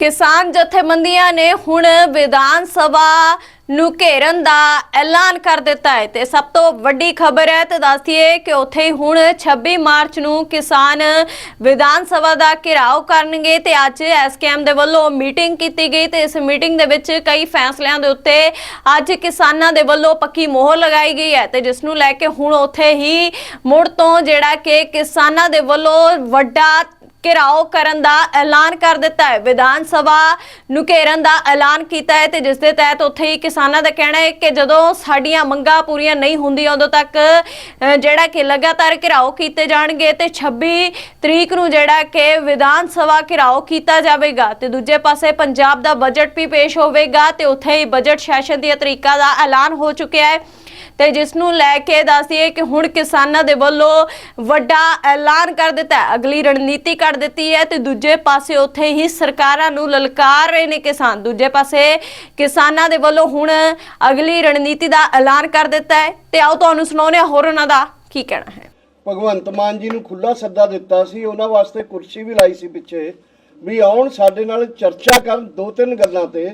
ਕਿਸਾਨ ਜਥੇਬੰਦੀਆਂ ਨੇ ਹੁਣ ਵਿਧਾਨ ਸਭਾ ਨੂੰ ਘੇਰਨ ਦਾ ਐਲਾਨ ਕਰ ਦਿੱਤਾ ਹੈ ਤੇ ਸਭ ਤੋਂ ਵੱਡੀ ਖਬਰ ਹੈ ਤੇ ਦੱਸਦੀਏ ਕਿ ਉੱਥੇ ਹੀ ਹੁਣ 26 ਮਾਰਚ ਨੂੰ ਕਿਸਾਨ ਵਿਧਾਨ ਸਭਾ ਦਾ ਘਿਰਾਓ ਕਰਨਗੇ ਤੇ ਅੱਜ ਐਸਕੇਐਮ ਦੇ ਵੱਲੋਂ ਮੀਟਿੰਗ ਕੀਤੀ ਗਈ ਤੇ ਇਸ ਮੀਟਿੰਗ ਦੇ ਵਿੱਚ ਕਈ ਫੈਸਲਿਆਂ ਦੇ ਉੱਤੇ ਅੱਜ ਕਿਸਾਨਾਂ ਦੇ ਵੱਲੋਂ ਪੱਕੀ ਮੋਹਰ ਲਗਾਈ ਗਈ ਹੈ ਤੇ ਜਿਸ ਨੂੰ ਲੈ ਕੇ ਹੁਣ ਉੱਥੇ ਹੀ ਮੁੜ ਤੋਂ ਜਿਹੜਾ ਕਿ ਕਿਸਾਨਾਂ ਦੇ ਵੱਲੋਂ ਵੱਡਾ ਘਿਰਾਓ ਕਰਨ ਦਾ ਐਲਾਨ ਕਰ ਦਿੱਤਾ ਹੈ। ਵਿਧਾਨ ਸਭਾ ਨੂੰ ਘੇਰਨ ਦਾ ਐਲਾਨ ਕੀਤਾ ਹੈ ਤੇ ਜਿਸ ਦੇ ਤਹਿਤ ਉੱਥੇ ਹੀ ਕਿਸਾਨਾਂ ਦਾ ਕਹਿਣਾ ਹੈ ਕਿ ਜਦੋਂ ਸਾਡੀਆਂ ਮੰਗਾਂ ਪੂਰੀਆਂ ਨਹੀਂ ਹੁੰਦੀਆਂ, ਉਦੋਂ ਤੱਕ ਜਿਹੜਾ ਕਿ ਲਗਾਤਾਰ ਘਿਰਾਓ ਕੀਤੇ ਜਾਣਗੇ ਤੇ 26 ਤਰੀਕ ਨੂੰ ਜਿਹੜਾ ਕਿ ਵਿਧਾਨ ਸਭਾ ਘਿਰਾਓ ਕੀਤਾ ਜਾਵੇਗਾ। ਤੇ ਦੂਜੇ ਪਾਸੇ ਪੰਜਾਬ ਦਾ ਬਜਟ ਵੀ ਪੇਸ਼ ਹੋਵੇਗਾ ਤੇ ਉੱਥੇ ਹੀ ਬਜਟ ਸੈਸ਼ਨ ਦੀਆਂ ਤਰੀਕਾਂ ਦਾ ਐਲਾਨ ਹੋ ਚੁੱਕਿਆ ਹੈ। ਤੇ ਜਿਸ ਨੂੰ ਲੈ ਕੇ ਦੱਸਦੀਏ ਕਿ ਹੁਣ ਕਿਸਾਨਾਂ ਦੇ ਵੱਲੋਂ ਵੱਡਾ ਐਲਾਨ ਕਰ ਦਿੱਤਾ ਅਗਲੀ ਰਣਨੀਤੀ ਕਰ ਦਿੱਤੀ ਹੈ ਤੇ ਦੂਜੇ ਪਾਸੇ ਉੱਥੇ ਹੀ ਸਰਕਾਰਾਂ ਨੂੰ ਲਲਕਾਰ ਰਹੇ ਨੇ ਕਿਸਾਨ। ਦੂਜੇ ਪਾਸੇ ਕਿਸਾਨਾਂ ਦੇ ਵੱਲੋਂ ਹੁਣ ਅਗਲੀ ਰਣਨੀਤੀ ਦਾ ਐਲਾਨ ਕਰ ਦਿੱਤਾ ਹੈ। ਤੇ ਆਓ ਤੁਹਾਨੂੰ ਸੁਣਾਉਂਦੇ ਹਾਂ ਹੋਰ ਉਹਨਾਂ ਦਾ ਕੀ ਕਹਿਣਾ ਹੈ। ਭਗਵੰਤ ਮਾਨ ਜੀ ਨੂੰ ਖੁੱਲਾ ਸੱਦਾ ਦਿੱਤਾ ਸੀ। ਉਹਨਾਂ ਵਾਸਤੇ ਕੁਰਸੀ ਵੀ ਲਾਈ ਸੀ ਪਿੱਛੇ ਵੀ ਆਉਣ ਸਾਡੇ ਨਾਲ ਚਰਚਾ ਕਰਨ ਦੋ ਤਿੰਨ ਗੱਲਾਂ ਤੇ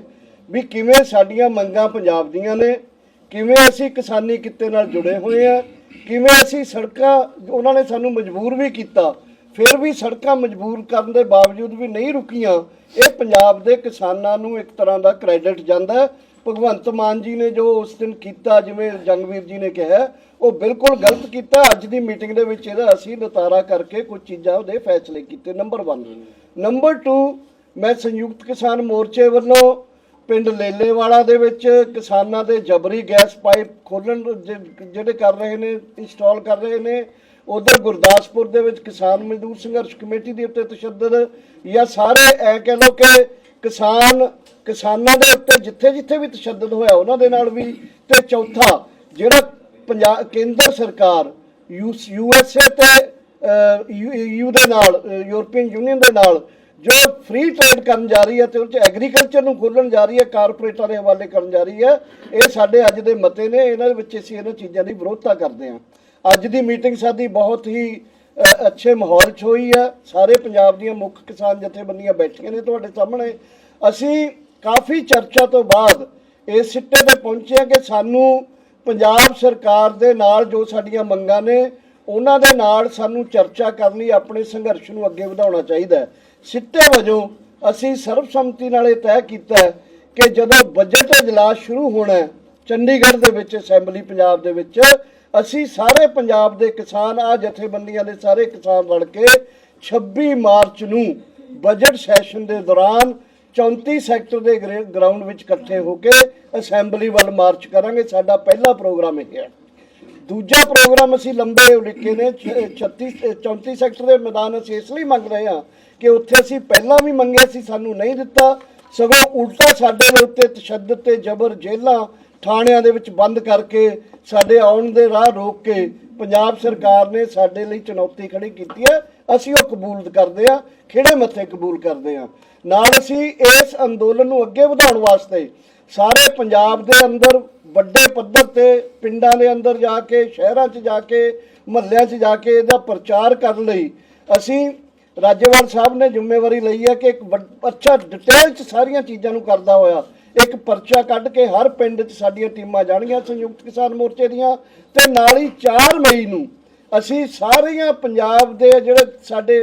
ਵੀ ਕਿਵੇਂ ਸਾਡੀਆਂ ਮੰਗਾਂ ਪੰਜਾਬ ਦੀਆਂ ਨੇ ਕਿਵੇਂ ਅਸੀਂ ਕਿਸਾਨੀ ਕਿੱਤੇ ਨਾਲ ਜੁੜੇ ਹੋਏ ਆ? ਕਿਵੇਂ ਅਸੀਂ ਸੜਕਾਂ, ਉਹਨਾਂ ਨੇ ਸਾਨੂੰ ਮਜਬੂਰ ਵੀ ਕੀਤਾ। ਫਿਰ ਵੀ ਸੜਕਾਂ ਮਜਬੂਰ ਕਰਨ ਦੇ ਬਾਵਜੂਦ ਵੀ ਨਹੀਂ ਰੁਕੀਆਂ। ਇਹ ਪੰਜਾਬ ਦੇ ਕਿਸਾਨਾਂ ਨੂੰ ਇੱਕ ਤਰ੍ਹਾਂ ਦਾ ਕ੍ਰੈਡਿਟ ਜਾਂਦਾ ਭਗਵੰਤ ਮਾਨ ਜੀ ਨੇ ਜੋ ਉਸ ਦਿਨ ਕੀਤਾ, ਜਿਵੇਂ ਜੰਗਵੀਰ ਜੀ ਨੇ ਕਿਹਾ, ਉਹ ਬਿਲਕੁਲ ਗਲਤ ਕੀਤਾ। ਅੱਜ ਦੀ ਮੀਟਿੰਗ ਦੇ ਵਿੱਚ ਇਹਦਾ ਅਸੀਂ ਨਤਾਰਾ ਕਰਕੇ ਕੁਝ ਚੀਜ਼ਾਂ ਉਹਦੇ ਫੈਸਲੇ ਕੀਤੇ। ਨੰਬਰ 1 ਨੰਬਰ 2 ਮੈਂ ਸੰਯੁਕਤ ਕਿਸਾਨ ਮੋਰਚੇ ਵੱਲੋਂ ਪਿੰਡ ਲੇਲੇਵਾਲਾ ਦੇ ਵਿੱਚ ਕਿਸਾਨਾਂ ਦੇ ਜਬਰੀ ਗੈਸ ਪਾਈਪ ਖੋਲਣ ਜਿਹੜੇ ਕਰ ਰਹੇ ਨੇ ਇੰਸਟਾਲ ਕਰ ਰਹੇ ਨੇ, ਉਧਰ ਗੁਰਦਾਸਪੁਰ ਦੇ ਵਿੱਚ ਕਿਸਾਨ ਮਜ਼ਦੂਰ ਸੰਘਰਸ਼ ਕਮੇਟੀ ਦੇ ਉੱਤੇ ਤਸ਼ੱਦਦ, ਜਾਂ ਸਾਰੇ ਐ ਕਹਿ ਲਓ ਕਿ ਕਿਸਾਨ, ਕਿਸਾਨਾਂ ਦੇ ਉੱਤੇ ਜਿੱਥੇ ਜਿੱਥੇ ਵੀ ਤਸ਼ੱਦਦ ਹੋਇਆ, ਉਹਨਾਂ ਦੇ ਨਾਲ ਵੀ, ਤੇ ਚੌਥਾ ਜਿਹੜਾ ਪੰਜਾਬ ਕੇਂਦਰ ਸਰਕਾਰ, ਯੂ ਐਸ ਏ ਤੇ ਯੂ ਦੇ ਨਾਲ ਯੂਰਪੀਅਨ ਯੂਨੀਅਨ ਦੇ ਨਾਲ ਜੋ ਫ੍ਰੀ ਟ੍ਰੇਡ ਕਰਨ ਜਾ ਰਹੀ ਹੈ ਤੇ ਉਹ ਚ ਐਗਰੀਕਲਚਰ ਨੂੰ ਖੋਲਣ ਜਾ ਰਹੀ ਹੈ ਕਾਰਪੋਰੇਟਾਂ ਦੇ ਹਵਾਲੇ ਕਰਨ ਜਾ ਰਹੀ ਹੈ। ਇਹ ਸਾਡੇ ਅੱਜ ਦੇ ਮਤੇ ਨੇ, ਇਹਨਾਂ ਦੇ ਵਿੱਚ ਅਸੀਂ ਇਹਨਾਂ ਚੀਜ਼ਾਂ ਦੀ ਵਿਰੋਧਤਾ ਕਰਦੇ ਹਾਂ। ਅੱਜ ਦੀ ਮੀਟਿੰਗ ਸਾਡੀ ਬਹੁਤ ਹੀ ਅੱਛੇ ਮਾਹੌਲ 'ਚ ਹੋਈ ਹੈ। ਸਾਰੇ ਪੰਜਾਬ ਦੀਆਂ ਮੁੱਖ ਕਿਸਾਨ ਜਥੇਬੰਦੀਆਂ ਬੈਠੀਆਂ ਨੇ ਤੁਹਾਡੇ ਸਾਹਮਣੇ। ਅਸੀਂ ਕਾਫੀ ਚਰਚਾ ਤੋਂ ਬਾਅਦ ਇਸ ਸਿੱਟੇ ਤੇ ਪਹੁੰਚੇ ਹਾਂ ਕਿ ਸਾਨੂੰ ਪੰਜਾਬ ਸਰਕਾਰ ਦੇ ਨਾਲ ਜੋ ਸਾਡੀਆਂ ਮੰਗਾਂ ਨੇ ਉਹਨਾਂ ਦੇ ਨਾਲ ਸਾਨੂੰ ਚਰਚਾ ਕਰਨ ਲਈ ਆਪਣੇ ਸੰਘਰਸ਼ ਨੂੰ ਅੱਗੇ ਵਧਾਉਣਾ ਚਾਹੀਦਾ ਹੈ। ਸਿੱਟੇ ਵਜੋਂ ਅਸੀਂ ਸਰਬਸੰਮਤੀ ਨਾਲ ਇਹ ਤੈਅ ਕੀਤਾ ਕਿ ਜਦੋਂ ਬਜਟ ਇਜਲਾਸ ਸ਼ੁਰੂ ਹੋਣਾ ਚੰਡੀਗੜ੍ਹ ਦੇ ਵਿੱਚ, ਅਸੈਂਬਲੀ ਪੰਜਾਬ ਦੇ ਵਿੱਚ, ਅਸੀਂ ਸਾਰੇ ਪੰਜਾਬ ਦੇ ਕਿਸਾਨ ਆ ਜਥੇਬੰਦੀਆਂ ਦੇ ਸਾਰੇ ਕਿਸਾਨ ਰਲ ਕੇ 26 ਮਾਰਚ ਨੂੰ ਬਜਟ ਸੈਸ਼ਨ ਦੇ ਦੌਰਾਨ 34 ਸੈਕਟਰ ਦੇ ਗਰੇ- ਗਰਾਊਂਡ ਵਿੱਚ ਇਕੱਠੇ ਹੋ ਕੇ ਅਸੈਂਬਲੀ ਵੱਲ ਮਾਰਚ ਕਰਾਂਗੇ। ਸਾਡਾ ਪਹਿਲਾ ਪ੍ਰੋਗਰਾਮ ਇਹ ਹੈ। ਦੂਜਾ ਪ੍ਰੋਗਰਾਮ ਅਸੀਂ ਲੰਬੇ ਉਲੀਕੇ ਨੇ, ਛ- 36 34 ਸੈਕਟਰ ਦੇ ਮੈਦਾਨ ਅਸੀਂ ਇਸ ਲਈ ਮੰਗ ਰਹੇ ਹਾਂ ਕਿ ਉੱਥੇ ਅਸੀਂ ਪਹਿਲਾਂ ਵੀ ਮੰਗਿਆ ਸੀ, ਸਾਨੂੰ ਨਹੀਂ ਦਿੱਤਾ। ਸਗੋਂ ਉਲਟਾ ਸਾਡੇ ਦੇ ਉੱਤੇ ਤਸ਼ੱਦਦ ਤੇ ਜ਼ਬਰ ਜੇਲ੍ਹਾਂ ਥਾਣਿਆਂ ਦੇ ਵਿੱਚ ਬੰਦ ਕਰਕੇ ਸਾਡੇ ਆਉਣ ਦੇ ਰਾਹ ਰੋਕ ਕੇ ਪੰਜਾਬ ਸਰਕਾਰ ਨੇ ਸਾਡੇ ਲਈ ਚੁਣੌਤੀ ਖੜੀ ਕੀਤੀ ਹੈ। ਅਸੀਂ ਉਹ ਕਬੂਲ ਕਰਦੇ ਹਾਂ ਖਿਹੜੇ ਮੱਥੇ ਕਬੂਲ ਕਰਦੇ ਹਾਂ ਨਾਲ ਅਸੀਂ ਇਸ ਅੰਦੋਲਨ ਨੂੰ ਅੱਗੇ ਵਧਾਉਣ ਵਾਸਤੇ ਸਾਰੇ ਪੰਜਾਬ ਦੇ ਅੰਦਰ, ਵੱਡੇ ਪੱਧਰ ਤੇ, ਪਿੰਡਾਂ ਦੇ ਅੰਦਰ ਜਾ ਕੇ, ਸ਼ਹਿਰਾਂ 'ਚ ਜਾ ਕੇ, ਮਹੱਲਿਆਂ 'ਚ ਜਾ ਕੇ ਇਹਦਾ ਪ੍ਰਚਾਰ ਕਰਨ ਲਈ ਅਸੀਂ ਰਾਜੇਵਾਲ ਸਾਹਿਬ ਨੇ ਜ਼ਿੰਮੇਵਾਰੀ ਲਈ ਹੈ ਕਿ ਇੱਕ ਵੱਡ- ਅੱਛਾ ਡਿਟੇਲ 'ਚ ਸਾਰੀਆਂ ਚੀਜ਼ਾਂ ਨੂੰ ਕਰਦਾ ਹੋਇਆ, ਇੱਕ ਪਰਚਾ ਕੱਢ ਕੇ ਹਰ ਪਿੰਡ 'ਚ ਸਾਡੀਆਂ ਟੀਮਾਂ ਜਾਣਗੀਆਂ ਸੰਯੁਕਤ ਕਿਸਾਨ ਮੋਰਚੇ ਦੀਆਂ ਤੇ ਨਾਲ ਹੀ 4 ਮਈ ਨੂੰ ਅਸੀਂ ਸਾਰੀਆਂ ਪੰਜਾਬ ਦੇ ਜਿਹੜੇ ਸਾਡੇ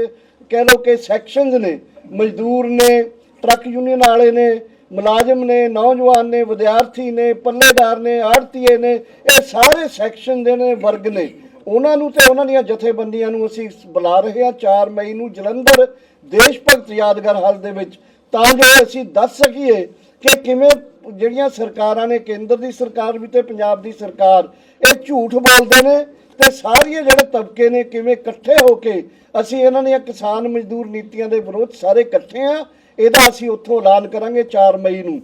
ਕਹਿ ਲਓ ਕਿ ਸੈਕਸ਼ਨਸ ਨੇ, ਮਜ਼ਦੂਰ ਨੇ ਟਰੱਕ ਯੂਨੀਅਨ ਵਾਲੇ ਨੇ, ਮੁਲਾਜ਼ਮ ਨੇ, ਨੌਜਵਾਨ ਨੇ, ਵਿਦਿਆਰਥੀ ਨੇ, ਪੱਲੇਦਾਰ ਨੇ, ਆੜਤੀਏ ਨੇ, ਇਹ ਸਾਰੇ ਸੈਕਸ਼ਨ ਦੇ ਨੇ, ਵਰਗ ਨੇ। ਉਹਨਾਂ ਨੂੰ ਤੇ ਉਹਨਾਂ ਦੀਆਂ ਜਥੇਬੰਦੀਆਂ ਨੂੰ ਅਸੀਂ ਬੁਲਾ ਰਹੇ ਹਾਂ 4 ਮਈ ਨੂੰ ਜਲੰਧਰ ਦੇਸ਼ ਭਗਤ ਯਾਦਗਾਰ ਹਾਲ ਦੇ ਵਿੱਚ। ਤਾਂ ਜੋ ਅਸੀਂ ਦੱਸ ਸਕੀਏ ਕਿ ਕਿਵੇਂ ਜਿਹੜੀਆਂ ਸਰਕਾਰਾਂ ਨੇ, ਕੇਂਦਰ ਦੀ ਸਰਕਾਰ ਵੀ ਤੇ ਪੰਜਾਬ ਦੀ ਸਰਕਾਰ, ਇਹ ਝੂਠ ਬੋਲਦੇ ਨੇ। ਤੇ ਸਾਰੀਆਂ ਜਿਹੜੇ ਤਬਕੇ ਨੇ ਕਿਵੇਂ ਇਕੱਠੇ ਹੋ ਕੇ ਅਸੀਂ ਇਹਨਾਂ ਦੀਆਂ ਕਿਸਾਨ ਮਜ਼ਦੂਰ ਨੀਤੀਆਂ ਦੇ ਵਿਰੋਧ ਸਾਰੇ ਇਕੱਠੇ ਆ, ਇਹਦਾ ਅਸੀਂ ਉੱਥੋਂ ਐਲਾਨ ਕਰਾਂਗੇ 4 ਮਈ ਨੂੰ।